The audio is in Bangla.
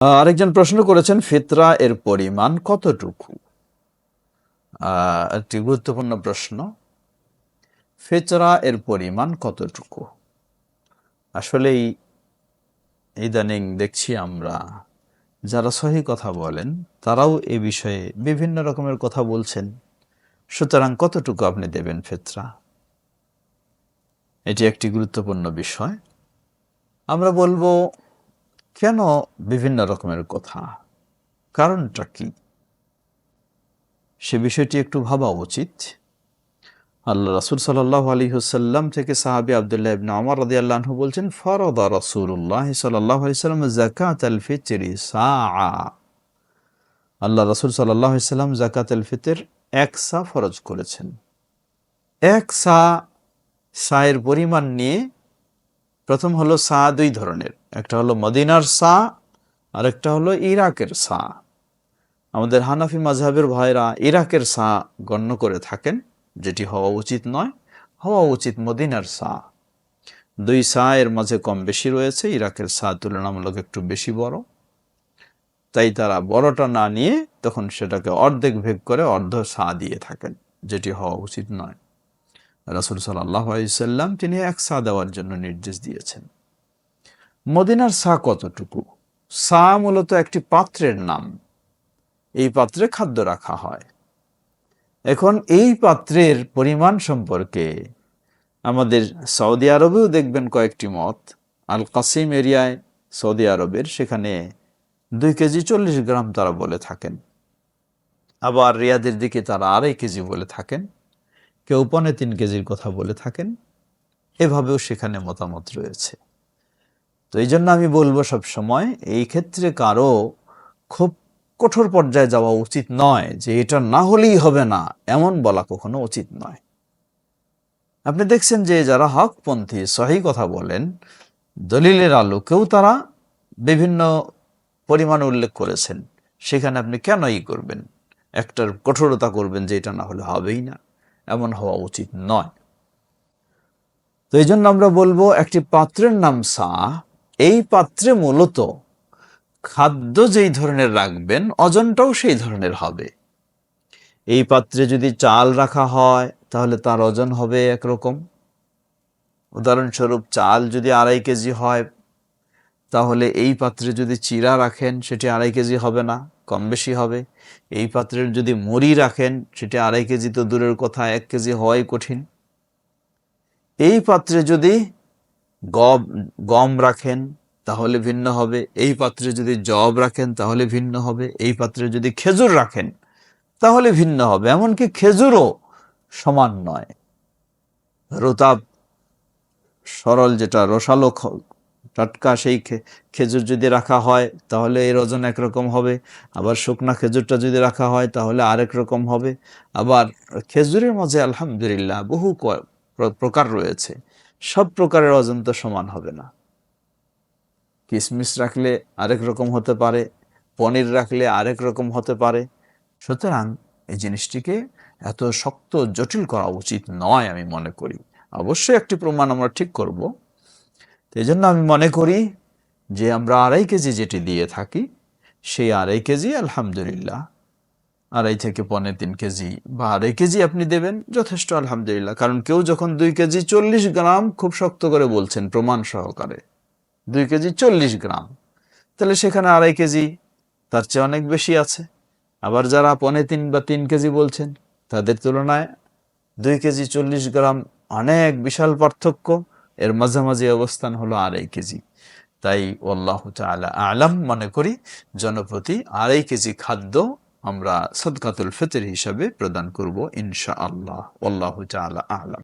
আরেকজন প্রশ্ন করেছেন, ফিতরা এর পরিমাণ কতটুকু? একটি গুরুত্বপূর্ণ প্রশ্ন। ফিতরা এর পরিমাণ কতটুকু? আসলেই ইদানিং দেখছি আমরা, যারা সহি কথা বলেন, তারাও এ বিষয়ে বিভিন্ন রকমের কথা বলছেন। সুতরাং কতটুকু আপনি দেবেন ফেতরা? এটি একটি গুরুত্বপূর্ণ বিষয়। আমরা বলব কেন বিভিন্ন রকমের কথা? কারণটা কি? সে বিষয়টি একটু ভাবা উচিত। আল্লাহ রাসুল সাল্লাহ আলী হুসাল্লাম থেকে সাহাবি আবদুল্লাহ ইবনে আমর রাদি আল্লাহ বলছেন, ফরদা রসুল্লাহ সাল্লাহ আলি সাল্লাম জাকাত আল সা আল্লাহ রাসুল সাল্লাহ সাল্লাম জাকাত আল ফিতর এক সা ফরজ করেছেন। এক সা সায়ের পরিমাণ নিয়ে প্রথম হলো সা দুই ধরনের। একটা হলো মদিনার সা আর একটা হলো ইরাকের সা। আমাদের হানাফি মাঝহাবের ভাইরা ইরাকের সা গণ্য করে থাকেন, যেটি হওয়া উচিত নয়, হওয়া উচিত মদিনার সা। দুই সা এর মাঝে কম বেশি রয়েছে, ইরাকের সা তুলনামূলক একটু বেশি বড়। তাই তারা বড়টা না নিয়ে তখন সেটাকে অর্ধেক ভেগ করে অর্ধ সা দিয়ে থাকেন, যেটি হওয়া উচিত নয়। রাসুল সাল্লাহ সাল্লাম তিনি এক সা দেওয়ার জন্য নির্দেশ দিয়েছেন। মদিনার সা কতটুকু? সা মূলত একটি পাত্রের নাম। এই পাত্রে খাদ্য রাখা হয়। এখন এই পাত্রের পরিমাণ সম্পর্কে আমাদের সৌদি আরবেও দেখবেন কয়েকটি মত। আল কাসিম এরিয়ায় সৌদি আরবের সেখানে দুই কেজি চল্লিশ গ্রাম তারা বলে থাকেন। আবার রিয়াদের দিকে তারা আড়াই কেজি বলে থাকেন। কেউ পনে তিন কেজির কথা বলে থাকেন, এভাবেও সেখানে মতামত রয়েছে। তো এই জন্য আমি বলব সব সময়, এই ক্ষেত্রে কারও খুব কঠোর পর্যায়ে যাওয়া উচিত নয় যে এটা না হলেই হবে না, এমন বলা কখনো উচিত নয়। আপনি দেখছেন যে যারা হকপন্থী, সহি কথা বলেন, দলিলের আলোকেও তারা বিভিন্ন পরিমাণ উল্লেখ করেছেন। সেখানে আপনি কেন ই করবেন? একটার কঠোরতা করবেন যে এটা না হলে হবেই না। এমন হওয়া উচিত নয়। তো এই জন্য আমরা বলব একটি পাত্রের নাম সা। এই পাত্রে মূলত খাদ্য যেই ধরনের রাখবেন ওজনটাও সেই ধরনের হবে। এই পাত্রে যদি চাল রাখা হয়, তাহলে তার ওজন হবে একরকম। উদাহরণস্বরূপ চাল যদি আড়াই কেজি হয়, তাহলে এই পাত্রে যদি চিরা রাখেন, সেটি আড়াই কেজি হবে না। কম বেশি হবে। এই পাত্রের যদি মুড়ি রাখেন, সেটি আড়াই কেজি তো দূরের কথা, এক কেজি হওয়াই কঠিন। এই পাত্রে যদি গম গম রাখেন, তাহলে ভিন্ন হবে। এই পাত্রে যদি জব রাখেন, তাহলে ভিন্ন হবে। এই পাত্রে যদি খেজুর রাখেন, তাহলে ভিন্ন হবে। এমনকি খেজুরও সমান নয়। রোতাব সরল যেটা রসালো টাটকা সেই খেজুর যদি রাখা হয় তাহলে এর ওজন একরকম হবে। আবার শুকনা খেজুরটা যদি রাখা হয় তাহলে আরেক রকম হবে। আবার খেজুরের মাঝে আলহামদুলিল্লাহ বহু প্রকার রয়েছে। সব প্রকারের ওজন তো সমান হবে না। কিশমিশ রাখলে আরেক রকম হতে পারে, পনির রাখলে আরেক রকম হতে পারে। সুতরাং এই জিনিসটিকে এত শক্ত জটিল করা উচিত নয় আমি মনে করি। অবশ্যই একটি প্রমাণ আমরা ঠিক করব। তো এই জন্য আমি মনে করি যে আমরা আড়াই কেজি যেটি দিয়ে থাকি, সেই আড়াই কেজি আলহামদুলিল্লাহ। আড়াই থেকে পনে তিন কেজি বা আড়াই কেজি আপনি দেবেন, যথেষ্ট আলহামদুলিল্লাহ। কারণ কেউ যখন দুই কেজি চল্লিশ গ্রাম খুব শক্ত করে বলছেন প্রমাণ সহকারে, দুই কেজি চল্লিশ গ্রাম, তাহলে সেখানে আড়াই কেজি তার চেয়ে অনেক বেশি আছে। আবার যারা পনে তিন বা তিন কেজি বলছেন, তাদের তুলনায় দুই কেজি চল্লিশ গ্রাম অনেক বিশাল পার্থক্য। এর মাঝামাঝি অবস্থান হলো আড়াই কেজি। তাই আল্লাহ তালা আলাম মনে করি জনপ্রতি আড়াই কেজি খাদ্য আমরা সদকাতুল ফিতর হিসাবে প্রদান করব ইনশা আল্লাহ আল্লাহ তালা আলাম।